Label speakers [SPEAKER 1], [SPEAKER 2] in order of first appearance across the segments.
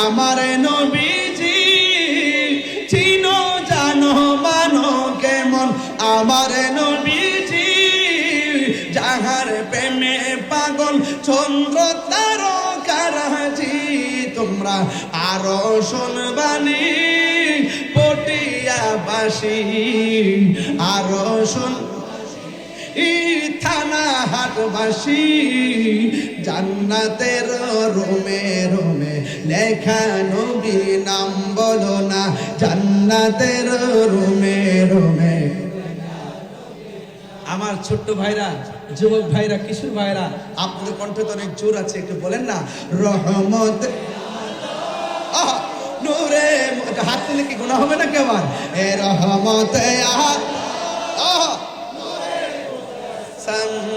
[SPEAKER 1] আমার নবীজি, চিনো, জানো, মানো, কেমন? আমার নবীজি, যাহার প্রেমে পাগল, চন্দ্র তারকারাজি, তোমরা আরও শুনবানি, পটিয়াবাসী, আরও শুন থানা হাটবাসী জান্নাতের রোমে রোমে লেখা নবী নাম বলো না। জান্নাতের রোমে রোমে। আমার ছোট্ট ভাইরা, যুবক ভাইরা, কিশোর ভাইরা, আপনাদের কণ্ঠে তো অনেক জোর আছে, একটু বলেন না। রহমত। হাত তুলে কি গুণা হবে না কেমন এ রহমত আহ। আহ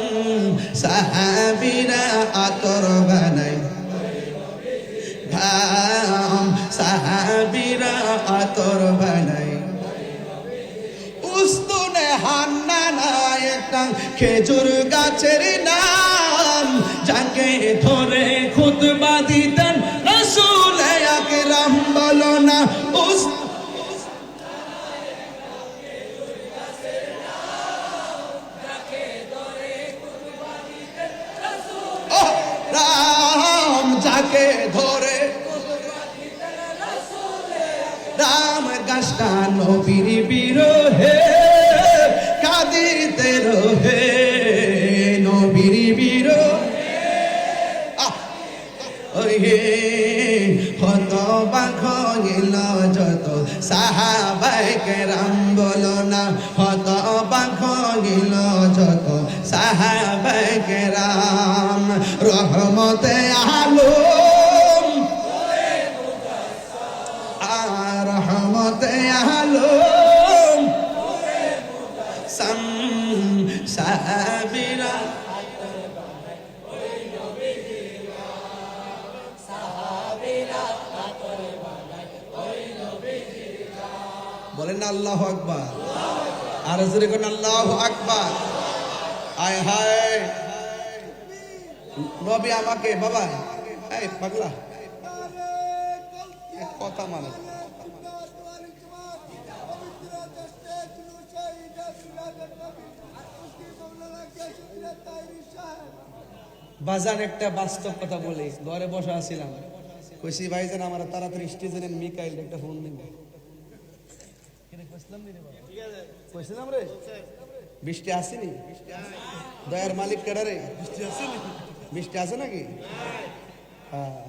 [SPEAKER 1] সাম সাহাবিরা আতর বানাই ঘাম সাহাবিরা আতর বানাই উস্তুনে হান্না না একটা খেজুর গাছের নাম। যাকে ধরে খুতবা দিতেন রসুল আকরাম বলো না যাকে ধরে। রাম গাছটা নবীর বিরোহে কাদিতে রোহে। নবীর বিরোহে আহ, ওই হে হত বাখ গেল যত সাহাবাইকে রাম বলো না হত বাখ গেল যত সাহাবাইকে রাম রহমতে আর রহমতে আলম সাম সাহাবিরা বলেন না আল্লাহ আকবার। আর জোরে কোন আল্লাহ আকবার। আয় হায়। নবী আমাকে, বাবা, এই পাগলা। কথা মানে। বাজার একটা বাস্তব কথা বলি, ঘরে বসে আছিলাম। কইছি, ভাইজান, আমার তাড়াতাড়ি স্টেজের মিকাইল একটা ফোন দিন। কইছিলাম রে বৃষ্টি আসেনি দয়ার মালিক কেডা রে বৃষ্টি আসেনি বৃষ্টি আছে নাকি হ্যাঁ